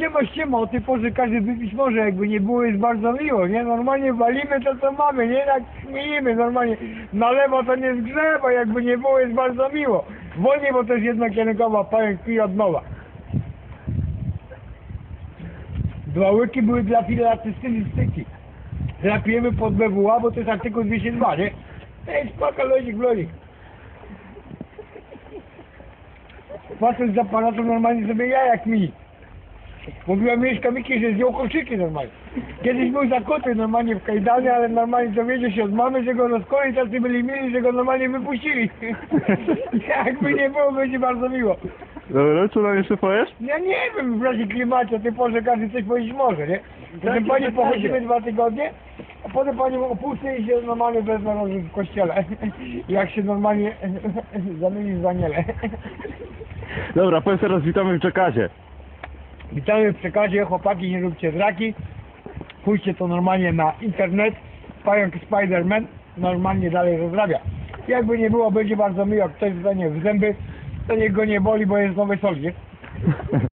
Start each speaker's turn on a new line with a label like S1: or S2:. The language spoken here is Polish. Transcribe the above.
S1: siema, siema, o tej porze każdy wypić może, jakby nie było jest bardzo miło, nie? Normalnie walimy to, co mamy, nie? Tak śmiejemy, normalnie na lewo to nie zgrzewa, jakby nie było jest bardzo miło. Wolniej, bo to jest jednokierunkowa, pająk pije od nowa. Dwa łyki były dla filatystyki. Drapujemy pod BWA, bo to jest artykuł 202, nie? Ej, spoko, lozik, lozik. Facet z aparatu normalnie sobie ja jak mi. Mówiła Mieszka Miki, że zdjął kolczyki normalnie. Kiedyś był zakuty normalnie w kajdanie, ale normalnie dowiedział się od mamy, że go rozkoli, tacy byli mili, że go normalnie wypuścili. Jakby nie było, będzie bardzo miło.
S2: Dobra, co nam jeszcze powiesz?
S1: Ja nie wiem, w razie klimacie, o tej porze każdy coś powiedzieć może, nie? Potem pani pochodzimy dwa tygodnie, a potem pani opuszczę i się normalnie wezmę w kościele. Jak się normalnie zamieni w Daniele.
S2: Dobra, powiedz teraz witamy w Czekazie.
S1: Witamy w przekazie, chłopaki, nie róbcie zraki. Pójdźcie to normalnie na internet. Pająk Spiderman normalnie dalej rozrabia. Jakby nie było, będzie bardzo miło, ktoś zostanie w zęby, to niech go nie boli, bo jest nowy sol, nie?